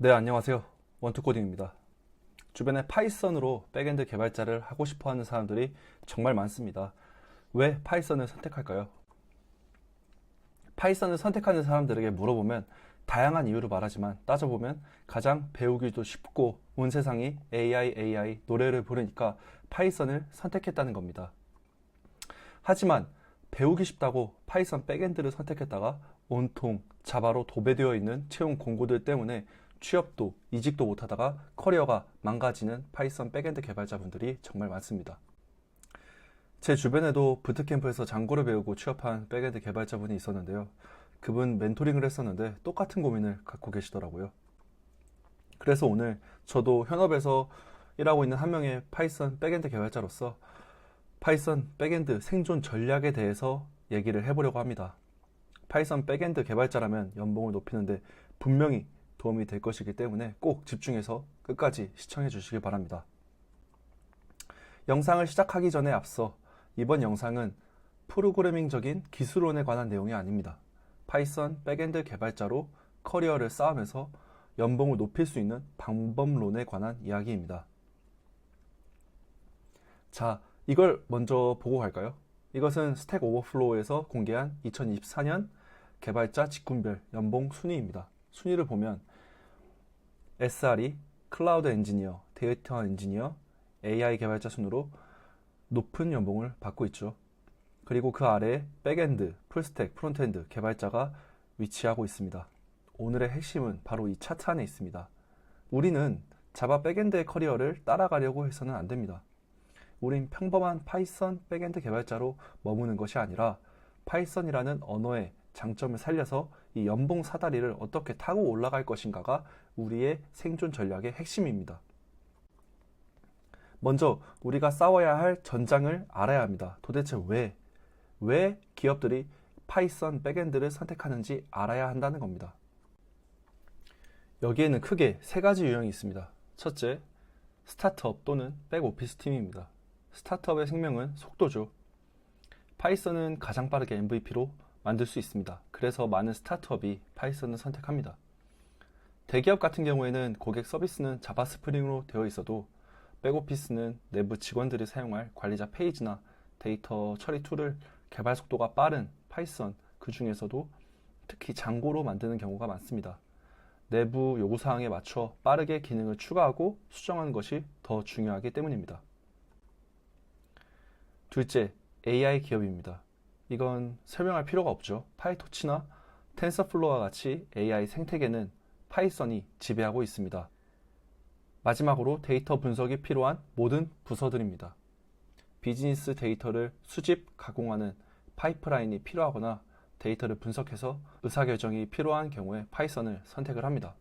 네, 안녕하세요. 원투코딩입니다. 주변에 파이썬으로 백엔드 개발자를 하고 싶어 하는 사람들이 정말 많습니다. 왜 파이썬을 선택할까요? 파이썬을 선택하는 사람들에게 물어보면 다양한 이유를 말하지만 따져보면 가장 배우기도 쉽고 온 세상이 AI, AI 노래를 부르니까 파이썬을 선택했다는 겁니다. 하지만 배우기 쉽다고 파이썬 백엔드를 선택했다가 온통 자바로 도배되어 있는 채용 공고들 때문에 취업도 이직도 못하다가 커리어가 망가지는 파이썬 백엔드 개발자분들이 정말 많습니다. 제 주변에도 부트캠프에서 장고를 배우고 취업한 백엔드 개발자분이 있었는데요. 그분 멘토링을 했었는데 똑같은 고민을 갖고 계시더라고요. 그래서 오늘 저도 현업에서 일하고 있는 한 명의 파이썬 백엔드 개발자로서 파이썬 백엔드 생존 전략에 대해서 얘기를 해보려고 합니다. 파이썬 백엔드 개발자라면 연봉을 높이는데 분명히 도움이 될 것이기 때문에 꼭 집중해서 끝까지 시청해 주시길 바랍니다. 영상을 시작하기 전에 앞서 이번 영상은 프로그래밍적인 기술론에 관한 내용이 아닙니다. 파이썬 백엔드 개발자로 커리어를 쌓으면서 연봉을 높일 수 있는 방법론에 관한 이야기입니다. 자, 이걸 먼저 보고 갈까요? 이것은 스택 오버플로우에서 공개한 2024년 개발자 직군별 연봉 순위입니다. 순위를 보면 SRE, 클라우드 엔지니어, 데이터 엔지니어, AI 개발자 순으로 높은 연봉을 받고 있죠. 그리고 그 아래에 백엔드, 풀스택, 프론트엔드 개발자가 위치하고 있습니다. 오늘의 핵심은 바로 이 차트 안에 있습니다. 우리는 자바 백엔드의 커리어를 따라가려고 해서는 안 됩니다. 우린 평범한 파이썬 백엔드 개발자로 머무는 것이 아니라 파이썬이라는 언어의 장점을 살려서 이 연봉 사다리를 어떻게 타고 올라갈 것인가가 우리의 생존 전략의 핵심입니다. 먼저 우리가 싸워야 할 전장을 알아야 합니다. 도대체 왜, 왜 기업들이 파이썬 백엔드를 선택하는지 알아야 한다는 겁니다. 여기에는 크게 세 가지 유형이 있습니다. 첫째, 스타트업 또는 백오피스 팀입니다. 스타트업의 생명은 속도죠. 파이썬은 가장 빠르게 MVP로 만들 수 있습니다. 그래서 많은 스타트업이 파이썬을 선택합니다. 대기업 같은 경우에는 고객 서비스는 자바 스프링으로 되어 있어도 백오피스는 내부 직원들이 사용할 관리자 페이지나 데이터 처리 툴을 개발 속도가 빠른 파이썬 그 중에서도 특히 장고로 만드는 경우가 많습니다. 내부 요구사항에 맞춰 빠르게 기능을 추가하고 수정하는 것이 더 중요하기 때문입니다. 둘째, AI 기업입니다. 이건 설명할 필요가 없죠. 파이토치나 텐서플로우와 같이 AI 생태계는 파이썬이 지배하고 있습니다. 마지막으로 데이터 분석이 필요한 모든 부서들입니다. 비즈니스 데이터를 수집, 가공하는 파이프라인이 필요하거나 데이터를 분석해서 의사결정이 필요한 경우에 파이썬을 선택을 합니다.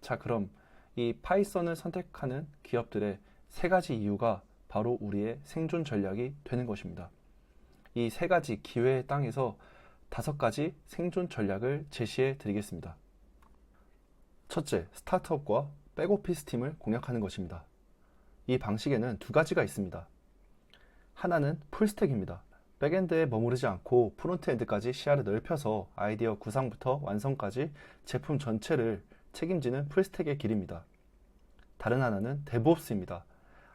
자, 그럼 이 파이썬을 선택하는 기업들의 세 가지 이유가 바로 우리의 생존 전략이 되는 것입니다. 이 세 가지 기회의 땅에서 다섯 가지 생존 전략을 제시해 드리겠습니다. 첫째, 스타트업과 백오피스 팀을 공략하는 것입니다. 이 방식에는 두 가지가 있습니다. 하나는 풀스택입니다. 백엔드에 머무르지 않고 프론트엔드까지 시야를 넓혀서 아이디어 구상부터 완성까지 제품 전체를 책임지는 풀스택의 길입니다. 다른 하나는 데브옵스입니다.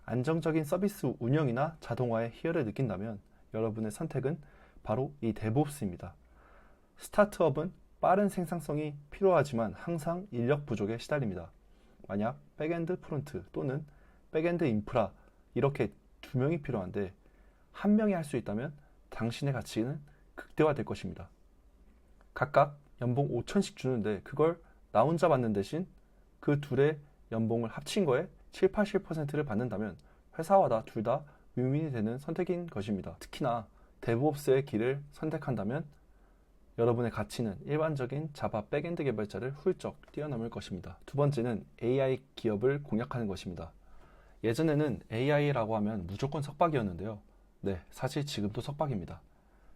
안정적인 서비스 운영이나 자동화의 희열을 느낀다면 여러분의 선택은 바로 이 데브옵스입니다. 스타트업은 빠른 생산성이 필요하지만 항상 인력 부족에 시달립니다. 만약 백엔드 프론트 또는 백엔드 인프라 이렇게 두 명이 필요한데 한 명이 할 수 있다면 당신의 가치는 극대화될 것입니다. 각각 연봉 5천씩 주는데 그걸 나 혼자 받는 대신 그 둘의 연봉을 합친 거에 7, 80%를 받는다면 회사와 나 둘 다 윈윈이 되는 선택인 것입니다. 특히나 데브옵스의 길을 선택한다면 여러분의 가치는 일반적인 자바 백엔드 개발자를 훌쩍 뛰어넘을 것입니다. 두 번째는 AI 기업을 공략하는 것입니다. 예전에는 AI라고 하면 무조건 석박이었는데요. 네, 사실 지금도 석박입니다.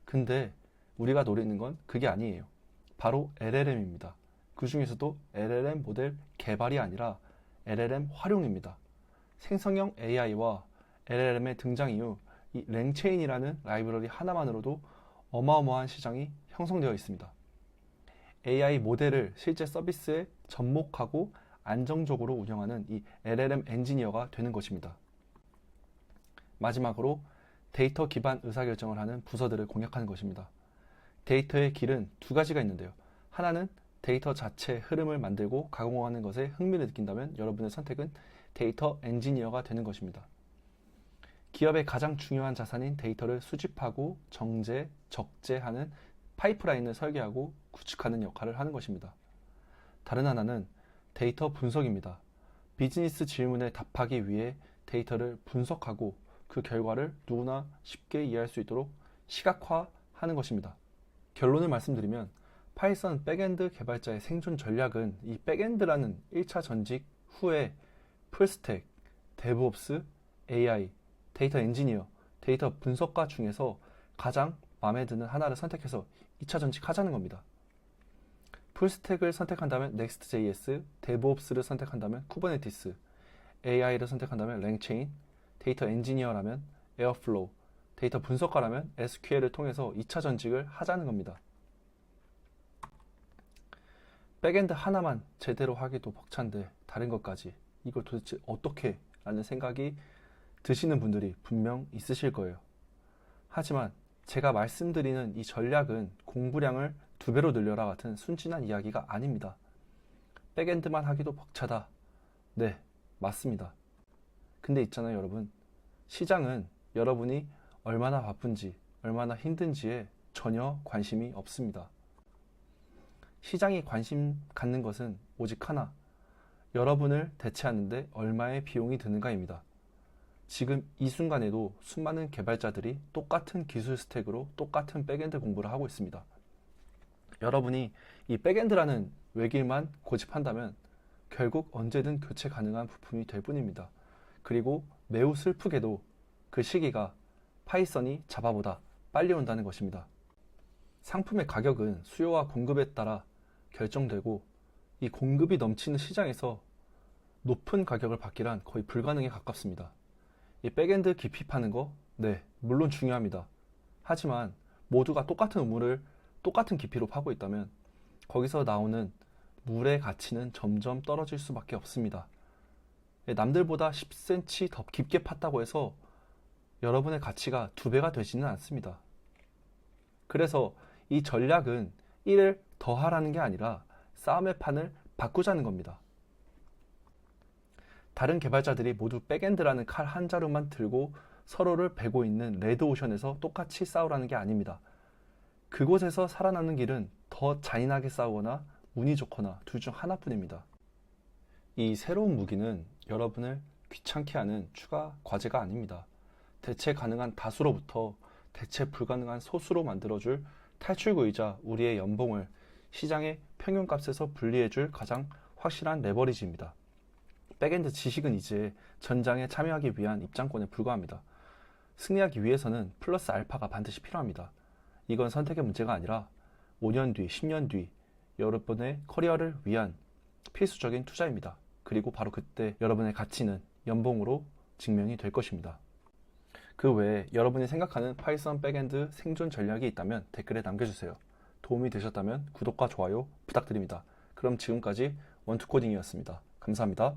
근데 우리가 노리는 건 그게 아니에요. 바로 LLM입니다. 그 중에서도 LLM 모델 개발이 아니라 LLM 활용입니다. 생성형 AI와 LLM의 등장 이후 이 랭체인이라는 라이브러리 하나만으로도 어마어마한 시장이 형성되어 있습니다. AI 모델을 실제 서비스에 접목하고 안정적으로 운영하는 이 LLM 엔지니어가 되는 것입니다. 마지막으로 데이터 기반 의사결정을 하는 부서들을 공략하는 것입니다. 데이터의 길은 두 가지가 있는데요. 하나는 데이터 자체 흐름을 만들고 가공하는 것에 흥미를 느낀다면 여러분의 선택은 데이터 엔지니어가 되는 것입니다. 기업의 가장 중요한 자산인 데이터를 수집하고 정제, 적재하는 파이프라인을 설계하고 구축하는 역할을 하는 것입니다. 다른 하나는 데이터 분석입니다. 비즈니스 질문에 답하기 위해 데이터를 분석하고 그 결과를 누구나 쉽게 이해할 수 있도록 시각화하는 것입니다. 결론을 말씀드리면 파이썬 백엔드 개발자의 생존 전략은 이 백엔드라는 1차 전직 후에 풀스택, 데브옵스, AI, 데이터 엔지니어, 데이터 분석가 중에서 가장 마음에 드는 하나를 선택해서 2차 전직 하자는 겁니다. 풀스택을 선택한다면 Next.js, 데브옵스를 선택한다면 쿠버네티스, AI를 선택한다면 랭체인, 데이터 엔지니어라면 에어플로우, 데이터 분석가라면 SQL을 통해서 2차 전직을 하자는 겁니다. 백엔드 하나만 제대로 하기도 벅찬데 다른 것까지 이걸 도대체 어떻게 라는 생각이 드시는 분들이 분명 있으실 거예요. 하지만 제가 말씀드리는 이 전략은 공부량을 두 배로 늘려라 같은 순진한 이야기가 아닙니다. 백엔드만 하기도 벅차다. 네, 맞습니다. 근데 있잖아요, 여러분. 시장은 여러분이 얼마나 바쁜지, 얼마나 힘든지에 전혀 관심이 없습니다. 시장이 관심 갖는 것은 오직 하나. 여러분을 대체하는데 얼마의 비용이 드는가입니다. 지금 이 순간에도 수많은 개발자들이 똑같은 기술 스택으로 똑같은 백엔드 공부를 하고 있습니다. 여러분이 이 백엔드라는 외길만 고집한다면 결국 언제든 교체 가능한 부품이 될 뿐입니다. 그리고 매우 슬프게도 그 시기가 파이썬이 자바보다 빨리 온다는 것입니다. 상품의 가격은 수요와 공급에 따라 결정되고 이 공급이 넘치는 시장에서 높은 가격을 받기란 거의 불가능에 가깝습니다. 이 백엔드 깊이 파는 거? 네, 물론 중요합니다. 하지만 모두가 똑같은 우물을 똑같은 깊이로 파고 있다면 거기서 나오는 물의 가치는 점점 떨어질 수밖에 없습니다. 예, 남들보다 10cm 더 깊게 팠다고 해서 여러분의 가치가 두 배가 되지는 않습니다. 그래서 이 전략은 1을 더하라는 게 아니라 싸움의 판을 바꾸자는 겁니다. 다른 개발자들이 모두 백엔드라는 칼 한 자루만 들고 서로를 베고 있는 레드오션에서 똑같이 싸우라는 게 아닙니다. 그곳에서 살아남는 길은 더 잔인하게 싸우거나 운이 좋거나 둘 중 하나뿐입니다. 이 새로운 무기는 여러분을 귀찮게 하는 추가 과제가 아닙니다. 대체 가능한 다수로부터 대체 불가능한 소수로 만들어줄 탈출구이자 우리의 연봉을 시장의 평균값에서 분리해줄 가장 확실한 레버리지입니다. 백엔드 지식은 이제 전장에 참여하기 위한 입장권에 불과합니다. 승리하기 위해서는 플러스 알파가 반드시 필요합니다. 이건 선택의 문제가 아니라 5년 뒤, 10년 뒤 여러 분의 커리어를 위한 필수적인 투자입니다. 그리고 바로 그때 여러분의 가치는 연봉으로 증명이 될 것입니다. 그 외에 여러분이 생각하는 파이썬 백엔드 생존 전략이 있다면 댓글에 남겨주세요. 도움이 되셨다면 구독과 좋아요 부탁드립니다. 그럼 지금까지 원투코딩이었습니다. 감사합니다.